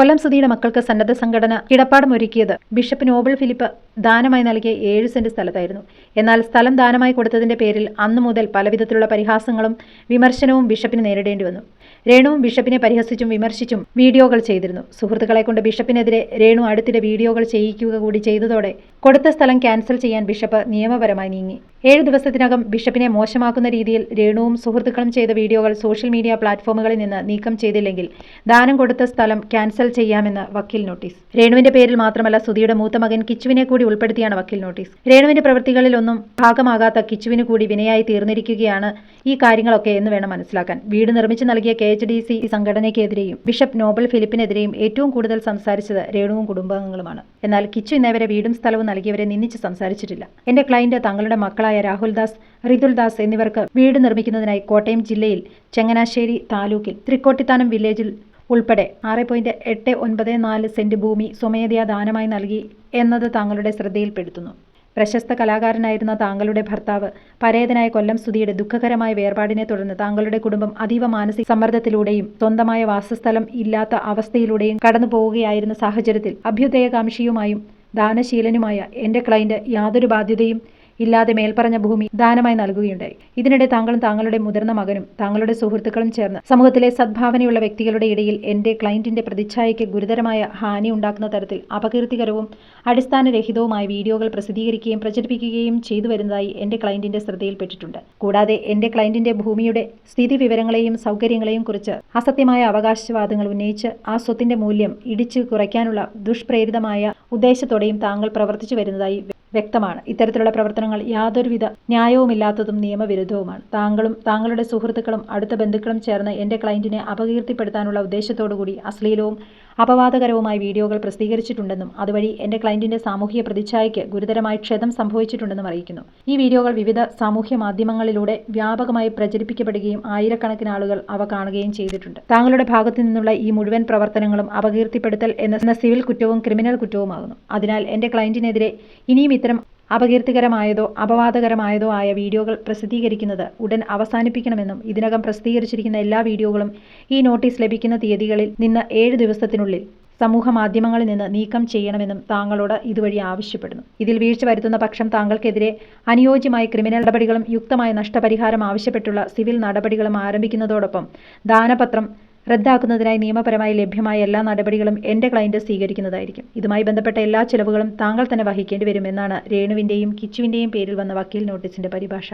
കൊല്ലം സുധിയുടെ മക്കൾക്ക് സന്നദ്ധ സംഘടന കിടപ്പാടമൊരുക്കിയത്. ബിഷപ്പ് നോബൽ ഫിലിപ്പ് ദാനമായി നൽകിയ ഏഴ് സെന്റ് സ്ഥലത്തായിരുന്നു. എന്നാൽ സ്ഥലം ദാനമായി കൊടുത്തതിന്റെ പേരിൽ അന്നു മുതൽ പലവിധത്തിലുള്ള പരിഹാസങ്ങളും വിമർശനവും ബിഷപ്പിന് നേരിടേണ്ടി വന്നു. രേണുവും ബിഷപ്പിനെ പരിഹസിച്ചും വിമർശിച്ചും വീഡിയോകൾ ചെയ്തിരുന്നു. സുഹൃത്തുക്കളെ കൊണ്ട് ബിഷപ്പിനെതിരെ രേണു അടുത്തിടെ വീഡിയോകൾ ചെയ്യിക്കുക കൂടി ചെയ്തതോടെ കൊടുത്ത സ്ഥലം ക്യാൻസൽ ചെയ്യാൻ ബിഷപ്പ് നിയമപരമായി നീങ്ങി. ഏഴ് ദിവസത്തിനകം ബിഷപ്പിനെ മോശമാക്കുന്ന രീതിയിൽ രേണുവും സുഹൃത്തുക്കളും ചെയ്ത വീഡിയോകൾ സോഷ്യൽ മീഡിയ പ്ലാറ്റ്ഫോമുകളിൽ നിന്ന് നീക്കം ചെയ്തില്ലെങ്കിൽ ദാനം കൊടുത്ത സ്ഥലം ക്യാൻസൽ ചെയ്യാമെന്ന് വക്കീൽ നോട്ടീസ്. രേണുവിന്റെ പേരിൽ മാത്രമല്ല സുധിയുടെ മൂത്ത മകൻ കിച്ചുവിനെ കൂടി ഉൾപ്പെടുത്തിയാണ് വക്കീൽ നോട്ടീസ്. രേണുവിന്റെ പ്രവൃത്തികളിലൊന്നും ഭാഗമാകാത്ത കിച്ചുവിന് കൂടി വിനയായി തീർന്നിരിക്കുകയാണ് ഈ കാര്യങ്ങളൊക്കെ എന്ന് വേണം മനസ്സിലാക്കാൻ. വീട് നിർമ്മിച്ചു നൽകിയ കെ എച്ച് ഡി സി സംഘടനയ്ക്കെതിരെയും ബിഷപ്പ് നോബൽ ഫിലിപ്പിനെതിരെയും ഏറ്റവും കൂടുതൽ സംസാരിച്ചത് രേണുവും കുടുംബാംഗങ്ങളുമാണ്. എന്നാൽ കിച്ചു ഇന്നേവരെ വീടും സ്ഥലവും നൽകിയവരെ നിന്ദിച്ച് സംസാരിച്ചിട്ടില്ല. എന്റെ ക്ലയന്റ് തങ്ങളുടെ മക്കളായ രാഹുൽ ദാസ് റിതുൽദാസ് എന്നിവർക്ക് വീട് നിർമ്മിക്കുന്നതിനായി കോട്ടയം ജില്ലയിൽ ചങ്ങനാശ്ശേരി താലൂക്കിൽ തൃക്കോട്ടിത്താനം വില്ലേജിൽ ഉൾപ്പെടെ ആറ് പോയിന്റ് എട്ട് ഒൻപത് നാല് സെന്റ് ഭൂമി സ്വമേധയാ ദാനമായി നൽകി എന്നത് താങ്കളുടെ ശ്രദ്ധയിൽപ്പെടുത്തുന്നു. പ്രശസ്ത കലാകാരനായിരുന്ന താങ്കളുടെ ഭർത്താവ് പരേതനായ കൊല്ലം സ്തുതിയുടെ ദുഃഖകരമായ വേർപാടിനെ തുടർന്ന് താങ്കളുടെ കുടുംബം അതീവ മാനസിക സമ്മർദ്ദത്തിലൂടെയും സ്വന്തമായ വാസസ്ഥലം ഇല്ലാത്ത അവസ്ഥയിലൂടെയും കടന്നു പോവുകയായിരുന്ന സാഹചര്യത്തിൽ അഭ്യുദയകാംക്ഷിയുമായും ദാനശീലനുമായ എന്റെ ക്ലയന്റ് യാതൊരു ബാധ്യതയും ഇല്ലാതെ മേൽപ്പറഞ്ഞ ഭൂമി ദാനമായി നൽകുകയുണ്ടായി. ഇതിനിടെ താങ്കളും താങ്കളുടെ മുതിർന്ന മകനും താങ്കളുടെ സുഹൃത്തുക്കളും ചേർന്ന് സമൂഹത്തിലെ സദ്ഭാവനയുള്ള വ്യക്തികളുടെ ഇടയിൽ എന്റെ ക്ലയന്റിന്റെ പ്രതിച്ഛായയ്ക്ക് ഗുരുതരമായ ഹാനി ഉണ്ടാക്കുന്ന തരത്തിൽ അപകീർത്തികരവും അടിസ്ഥാനരഹിതവുമായ വീഡിയോകൾ പ്രസിദ്ധീകരിക്കുകയും പ്രചരിപ്പിക്കുകയും ചെയ്തു വരുന്നതായി എന്റെ ക്ലയന്റിന്റെ ശ്രദ്ധയിൽപ്പെട്ടിട്ടുണ്ട് കൂടാതെ എന്റെ ക്ലയന്റിന്റെ ഭൂമിയുടെ സ്ഥിതി വിവരങ്ങളെയും സൗകര്യങ്ങളെയും കുറിച്ച് അസത്യമായ അവകാശവാദങ്ങൾ ഉന്നയിച്ച് ആ സ്വത്തിന്റെ മൂല്യം ഇടിച്ചു കുറയ്ക്കാനുള്ള ദുഷ്പ്രേരിതമായ ഉദ്ദേശത്തോടെയും താങ്കൾ പ്രവർത്തിച്ചു വരുന്നതായി വ്യക്തമാണ്. ഇത്തരത്തിലുള്ള പ്രവർത്തനങ്ങൾ യാതൊരുവിധ ന്യായവുമില്ലാത്തതും നിയമവിരുദ്ധവുമാണ്. താങ്കളും താങ്കളുടെ സുഹൃത്തുക്കളും അടുത്ത ബന്ധുക്കളും ചേർന്ന് എന്റെ ക്ലയന്റിനെ അപകീർത്തിപ്പെടുത്താനുള്ള ഉദ്ദേശത്തോടുകൂടി അശ്ലീലവും അപവാദകരവുമായ വീഡിയോകൾ പ്രസിദ്ധീകരിച്ചിട്ടുണ്ടെന്നും അതുവഴി എന്റെ ക്ലയന്റിന്റെ സാമൂഹിക പ്രതിച്ഛായയ്ക്ക് ഗുരുതരമായ ക്ഷതം സംഭവിച്ചിട്ടുണ്ടെന്നും അറിയിക്കുന്നു. ഈ വീഡിയോകൾ വിവിധ സാമൂഹ്യ മാധ്യമങ്ങളിലൂടെ വ്യാപകമായി പ്രചരിപ്പിക്കപ്പെടുകയും ആയിരക്കണക്കിന് ആളുകൾ അവ കാണുകയും ചെയ്തിട്ടുണ്ട്. താങ്കളുടെ ഭാഗത്തു നിന്നുള്ള ഈ മുഴുവൻ പ്രവർത്തനങ്ങളും അപകീർത്തിപ്പെടുത്തൽ എന്ന സിവിൽ കുറ്റവും ക്രിമിനൽ കുറ്റവുമാകുന്നു. അതിനാൽ എന്റെ ക്ലയന്റിനെതിരെ ഇനിയും ഇത്തരം അപകീർത്തികരമായതോ അപവാദകരമായതോ ആയ വീഡിയോകൾ പ്രസിദ്ധീകരിക്കുന്നത് ഉടൻ അവസാനിപ്പിക്കണമെന്നും ഇതിനകം പ്രസിദ്ധീകരിച്ചിരിക്കുന്ന എല്ലാ വീഡിയോകളും ഈ നോട്ടീസ് ലഭിക്കുന്ന തീയതികളിൽ നിന്ന് ഏഴ് ദിവസത്തിനുള്ളിൽ സമൂഹ മാധ്യമങ്ങളിൽ നിന്ന് നീക്കം ചെയ്യണമെന്നും താങ്കളോട് ഇതുവഴി ആവശ്യപ്പെടുന്നു. ഇതിൽ വീഴ്ച വരുത്തുന്ന പക്ഷം താങ്കൾക്കെതിരെ അനുയോജ്യമായ ക്രിമിനൽ നടപടികളും യുക്തമായ നഷ്ടപരിഹാരം ആവശ്യപ്പെട്ടുള്ള സിവിൽ നടപടികളും ആരംഭിക്കുന്നതോടൊപ്പം ദാനപത്രം റദ്ദാക്കുന്നതിനായി നിയമപരമായി ലഭ്യമായ എല്ലാ നടപടികളും എന്റെ ക്ലയന്റ് സ്വീകരിക്കുന്നതായിരിക്കും. ഇതുമായി ബന്ധപ്പെട്ട എല്ലാ ചെലവുകളും താങ്കൾ തന്നെ വഹിക്കേണ്ടി വരുമെന്നാണ് രേണുവിന്റെയും കിച്ചുവിന്റെയും പേരിൽ വന്ന വക്കീൽ നോട്ടീസിന്റെ പരിഭാഷ.